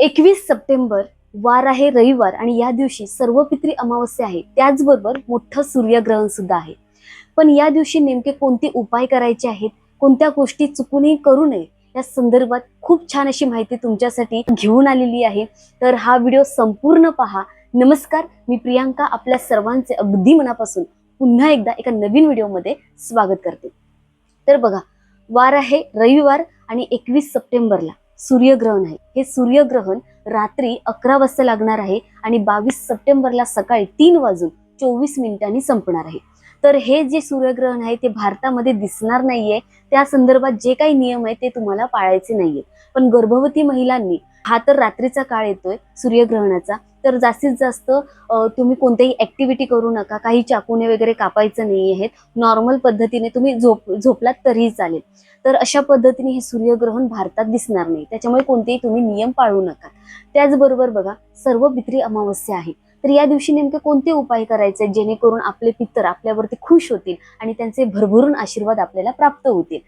एकवीस सप्टेंबर वार आहे रविवार आणि या दिवशी सर्व पित्री अमावस्या आहे. त्याचबरोबर मोठं सूर्यग्रहण सुद्धा आहे. पण या दिवशी नेमके कोणते उपाय करायचे आहेत? कोणत्या गोष्टी चुकूनही करू नये? या संदर्भात खूप छान अशी माहिती तुमच्यासाठी घेऊन आलेली आहे. तर हा व्हिडिओ संपूर्ण पहा. नमस्कार मी प्रियांका आपल्या सर्वांचे अगदी मनापासून पुन्हा एकदा एका नवीन व्हिडिओमध्ये स्वागत करते. तर बघा वार आहे रविवार आणि एकवीस सप्टेंबरला. सूर्यग्रहण आहे. हे सूर्यग्रहण रात्री अकरा वाजता लागणार आहे आणि बावीस सप्टेंबरला सकाळी तीन वाजून चोवीस मिनिटांनी संपणार आहे. तर हे जे सूर्यग्रहण आहे ते भारतामध्ये दिसणार नाहीये. त्या संदर्भात जे काही नियम आहे ते तुम्हाला पाळायचे नाहीये. पण गर्भवती महिलांनी हा तर रात्रीचा काळ येतोय सूर्यग्रहणाचा तर जास्तीत जास्त तुम्ही कोणत्याही ऍक्टिव्हिटी करू नका. काही चाकूने वगैरे कापायचं नाही आहेत. नॉर्मल पद्धतीने तुम्ही झोप झोपलात तरीही चालेल. तर अशा पद्धतीने हे सूर्यग्रहण भारतात दिसणार नाही. त्याच्यामुळे कोणतेही तुम्ही नियम पाळू नका. त्याचबरोबर बघा सर्व पित्री अमावस्या आहे. तर या दिवशी नेमके कोणते उपाय करायचे जेणेकरून आपले पितर आपल्यावरती खुश होतील आणि त्यांचे भरभरून आशीर्वाद आपल्याला प्राप्त होतील?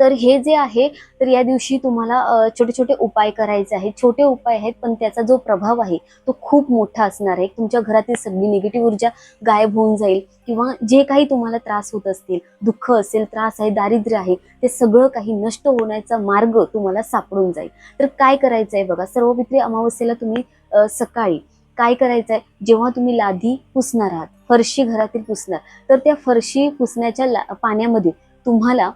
तर हे जे आहे तर या दिवशी तुम्हाला छोटे छोटे उपाय करायचे आहेत. छोटे उपाय आहेत पण त्याचा जो प्रभाव आहे तो खूप मोठा असणार आहे. तुमच्या घरातील सगळी निगेटिव्ह ऊर्जा गायब होऊन जाईल किंवा जे काही तुम्हाला त्रास होत असतील दुःख असेल त्रास आहे दारिद्र्य आहे ते सगळं काही नष्ट होण्याचा मार्ग तुम्हाला सापडून जाईल. तर काय करायचं आहे बघा सर्वपित्री अमावस्येला तुम्ही सकाळी काय करायचं आहे जेव्हा तुम्ही लादी पुसणार आहात फरशी घरातील पुसणार तर त्या फरशी पुसण्याच्या पाण्यामध्ये तुम्हाला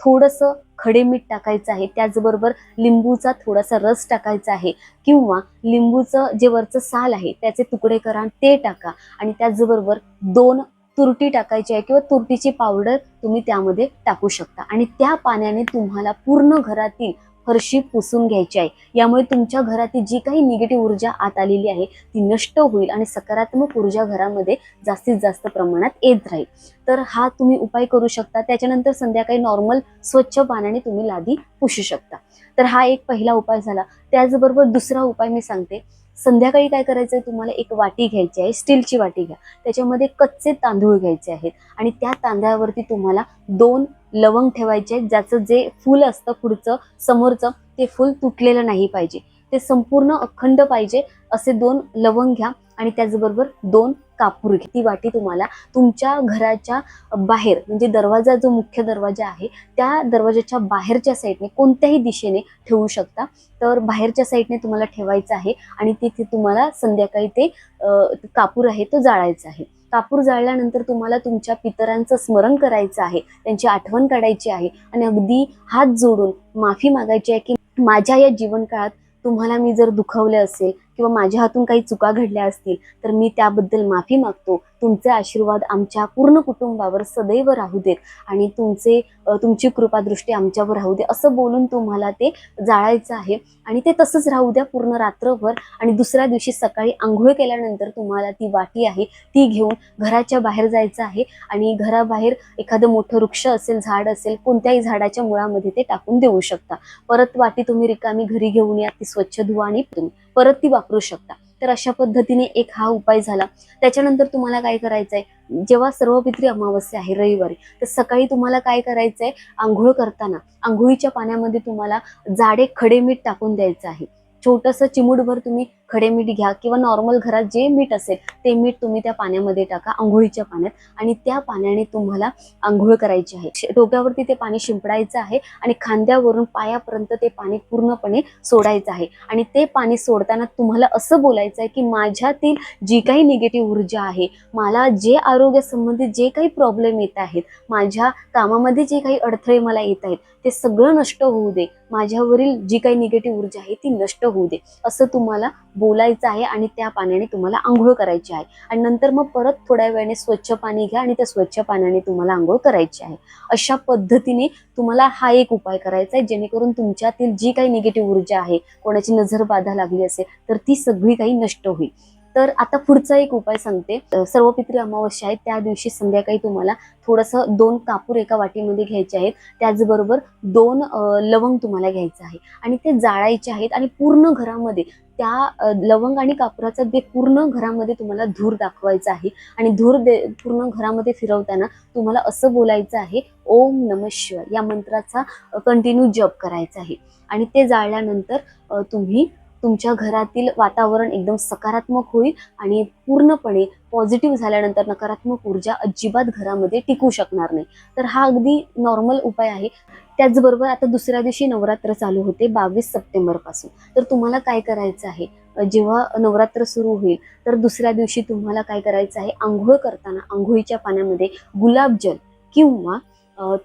थोडंसं खडे मीठ टाकायचं आहे. त्याचबरोबर लिंबूचा थोडासा रस टाकायचा आहे. किंवा लिंबूचं जे वरचं साल आहे त्याचे तुकडे करा ते टाका. आणि त्याचबरोबर दोन तुरटी टाकायची आहे किंवा तुरटीची पावडर तुम्ही त्यामध्ये टाकू शकता. आणि त्या पाण्याने तुम्हाला पूर्ण घरातील फरशी पुसून घ्यायची आहे. यामुळे तुमच्या घरातील जी काही निगेटिव्ह ऊर्जा आत आलेली आहे ती नष्ट होईल आणि सकारात्मक ऊर्जा घरामध्ये जास्तीत जास्त प्रमाणात येत राहील. तर हा तुम्ही उपाय करू शकता. त्याच्यानंतर संध्याकाळी नॉर्मल स्वच्छ पाण्याने तुम्ही लादी पुसू शकता. तर हा एक पहिला उपाय झाला. त्याचबरोबर दुसरा उपाय मी सांगते. संध्याकाळी काय करायचं आहे तुम्हाला एक वाटी घ्यायची आहे स्टीलची वाटी घ्या. त्याच्यामध्ये कच्चे तांदूळ घ्यायचे आहेत. आणि त्या तांदळावरती तुम्हाला दोन लवंग ठेवायचे आहेत ज्याचं जे फूल असतं पुढचं समोरचं ते फूल तुटलेलं नाही पाहिजे. ते संपूर्ण अखंड पाहिजे असे दोन लवंग घ्या आणि त्याचबरोबर दोन कापूर घ्या ती वाटी तुम्हाला तुमच्या घराच्या बाहेर म्हणजे दरवाजा जो मुख्य दरवाजा आहे त्या दरवाजाच्या बाहेरच्या साईडने कोणत्याही दिशेने ठेवू शकता. तर बाहेरच्या साईडने तुम्हाला ठेवायचं आहे आणि तिथे तुम्हाला संध्याकाळी ते कापूर आहे तो जाळायचा आहे. कापूर जाळल्यानंतर तुम्हाला तुमच्या पितरांचं स्मरण करायचं आहे त्यांची आठवण काढायची आहे आणि अगदी हात जोडून माफी मागायची आहे की माझ्या या जीवनकाळात तुम्हाला मी जर दुखवले असेल किंवा माझ्या हातून काही चुका घडल्या असतील तर मी त्याबद्दल माफी मागतो. तुमचे आशीर्वाद आमच्या पूर्ण कुटुंबावर सदैव राहू देत आणि तुमचे तुमची कृपादृष्टी आमच्यावर राहू दे असं बोलून तुम्हाला ते जाळायचं आहे. आणि ते तसंच राहू द्या पूर्ण रात्रभर. आणि दुसऱ्या दिवशी सकाळी आंघोळ केल्यानंतर तुम्हाला ती वाटी आहे ती घेऊन घराच्या बाहेर जायचं आहे. आणि घराबाहेर एखादं मोठं वृक्ष असेल झाड असेल कोणत्याही झाडाच्या मुळामध्ये ते टाकून देऊ शकता. परत वाटी तुम्ही रिकामी घरी घेऊन या ती स्वच्छ धुवा आणि तुम्ही परत ती वापरू शकता. तर अशा पद्धतीने एक हा उपाय झाला. त्याच्यानंतर तुम्हाला काय करायचंय? जेव्हा सर्वपित्री अमावस्या आहे रविवारी तर सकाळी तुम्हाला काय करायचंय? आंघोळ करताना आंघोळीच्या पाण्यामध्ये तुम्हाला जाडे खडे मीठ टाकून द्यायचं आहे. छोटंसं चिमूटभर तुम्ही खडे मीठ घ्या किंवा नॉर्मल घरात जे मीठ असेल ते मीठ तुम्ही त्या पाण्यामध्ये टाका आंघोळीच्या पाण्यात. आणि त्या पाण्याने तुम्हाला आंघोळ करायची आहे. डोक्यावरती ते पाणी शिंपडायचं आहे आणि खांद्यावरून पायापर्यंत ते पाणी पूर्णपणे सोडायचं आहे. आणि ते पाणी सोडताना तुम्हाला असं बोलायचं आहे की माझ्यातील जी काही निगेटिव्ह ऊर्जा आहे मला जे आरोग्य संबंधित जे काही प्रॉब्लेम येत आहेत माझ्या कामामध्ये जे काही अडथळे मला येत आहेत ते सगळं नष्ट होऊ दे. माझ्यावरील जी काही निगेटिव्ह ऊर्जा आहे ती नष्ट होऊ दे. असं तुम्हाला बोलायचं आहे आणि त्या पाण्याने तुम्हाला आंघोळ करायची आहे. आणि नंतर मग परत थोड्या वेळाने स्वच्छ पाणी घ्या आणि त्या स्वच्छ पाण्याने तुम्हाला आंघोळ करायची आहे. अशा पद्धतीने तुम्हाला हा एक उपाय करायचा आहे जेणेकरून तुमच्यातील जी काही निगेटिव्ह ऊर्जा आहे कोणाची नजर बाधा लागली असेल तर ती सगळी काही नष्ट होईल. तर आता पुढचा एक उपाय सांगते. सर्व पित्री अमावस्या आहे त्या दिवशी संध्याकाळी तुम्हाला थोडंसं दोन कापूर एका वाटीमध्ये घ्यायचे आहेत. त्याचबरोबर दोन लवंग तुम्हाला घ्यायचं आहे. आणि ते जाळायचे आहेत आणि पूर्ण घरामध्ये त्या लवंग आणि कापुराचा ते पूर्ण घरामध्ये तुम्हाला धूर दाखवायचा आहे. आणि धूर दे पूर्ण घरामध्ये फिरवताना तुम्हाला असं बोलायचं आहे ओम नम शिवाय. या मंत्राचा कंटिन्यू जप करायचा आहे. आणि ते जाळल्यानंतर तुम्ही तुमच्या घरातील वातावरण एकदम सकारात्मक होईल आणि पूर्णपणे पॉझिटिव्ह झाल्यानंतर नकारात्मक ऊर्जा अजिबात घरामध्ये टिकू शकणार नाही. तर हा अगदी नॉर्मल उपाय आहे. त्याचबरोबर आता दुसऱ्या दिवशी नवरात्र चालू होते बावीस सप्टेंबरपासून तर तुम्हाला काय करायचं आहे? जेव्हा नवरात्र सुरू होईल तर दुसऱ्या दिवशी तुम्हाला काय करायचं आहे? आंघोळ करताना आंघोळीच्या पाण्यामध्ये गुलाबजल किंवा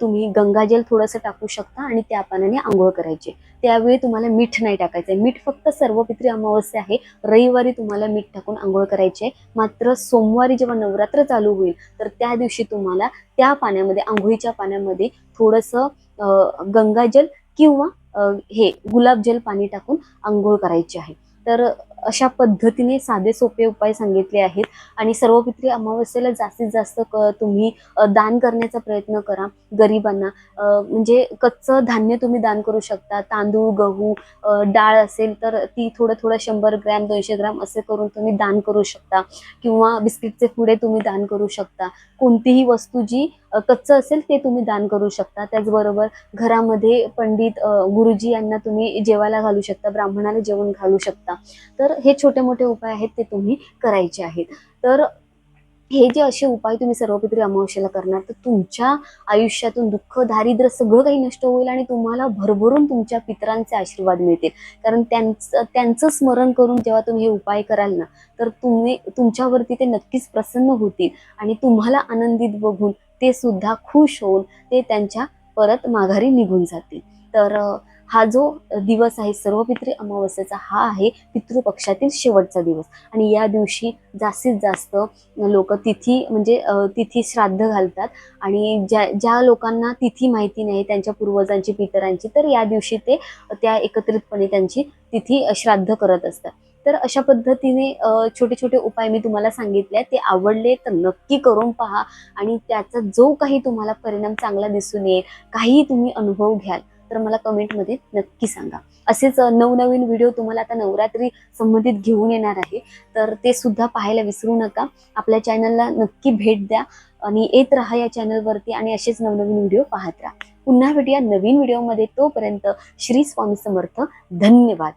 तुम्ही गंगाजल थोडंसं टाकू शकता आणि त्या पाण्याने आंघोळ करायची. त्यावेळी तुम्हाला मीठ नाही टाकायचं आहे मीठ फक्त सर्वपित्री अमावस्या आहे. रविवारी तुम्हाला मीठ टाकून आंघोळ करायची आहे. मात्र सोमवारी जेव्हा नवरात्र चालू होईल तर त्या दिवशी तुम्हाला त्या पाण्यामध्ये आंघोळीच्या पाण्यामध्ये थोडंसं गंगाजल किंवा हे गुलाबजल पाणी टाकून आंघोळ करायची आहे. तर अशा पद्धतीने साधे सोपे उपाय सांगितले आहेत. आणि सर्वपित्री अमावस्येला जास्तीत जास्त क तुम्ही दान करण्याचा प्रयत्न करा गरिबांना. म्हणजे कच्चं धान्य तुम्ही दान करू शकता. तांदूळ गहू डाळ असेल तर ती थोडं थोडं शंभर ग्रॅम दोनशे ग्रॅम असे करून तुम्ही दान करू शकता. किंवा बिस्किटचे पुढे तुम्ही दान करू शकता. कोणतीही वस्तू जी कच्चं असेल ते तुम्ही दान करू शकता. त्याचबरोबर घरामध्ये पंडित गुरुजी यांना तुम्ही जेवायला घालू शकता. ब्राह्मणाला जेवण घालू शकता. तर हे छोटे मोठे उपाय आहेत ते तुम्ही करायचे आहेत. तर हे जे असे उपाय तुम्ही सर्वपित्री अमावस्येला करणार तर तुमच्या आयुष्यातून दुःख दारिद्र्य सगळं काही नष्ट होईल आणि तुम्हाला भरभरून तुमच्या पितरांचे आशीर्वाद मिळतील. कारण त्यांचं त्यांचं स्मरण करून जेव्हा तुम्ही हे उपाय कराल ना तर तुम्ही तुमच्यावरती ते नक्कीच प्रसन्न होतील आणि तुम्हाला आनंदित बघून ते सुद्धा खुश होऊन ते त्यांच्या परत माघारी निघून जातील. तर हा जो दिवस आहे सर्वपित्री अमावस्येचा हा आहे पितृपक्षातील शेवटचा दिवस. आणि या दिवशी जास्तीत जास्त लोक तिथी म्हणजे तिथी श्राद्ध घालतात. आणि ज्या ज्या लोकांना तिथी माहिती नाही त्यांच्या पूर्वजांची पितरांची तर या दिवशी ते त्या एकत्रितपणे त्यांची तिथी श्राद्ध करत असतात. तर अशा पद्धतीने छोटे छोटे उपाय मी तुम्हाला सांगितले ते आवडले तर नक्की करून पहा. आणि त्याचा जो काही तुम्हाला परिणाम चांगला दिसून येईल काही तुम्ही अनुभव घ्याल. तर मला कमेंटमध्ये नक्की सांगा. असेच नवनवीन व्हिडिओ तुम्हाला आता नवरात्री संबंधित घेऊन येणार आहे. तर ते सुद्धा पाहायला विसरू नका. आपल्या चॅनलला नक्की भेट द्या आणि येत राहा या चॅनलवरती आणि असेच नवनवीन व्हिडिओ पाहत राहा. पुन्हा भेटूया नवीन व्हिडिओमध्ये तोपर्यंत श्री स्वामी समर्थ. धन्यवाद.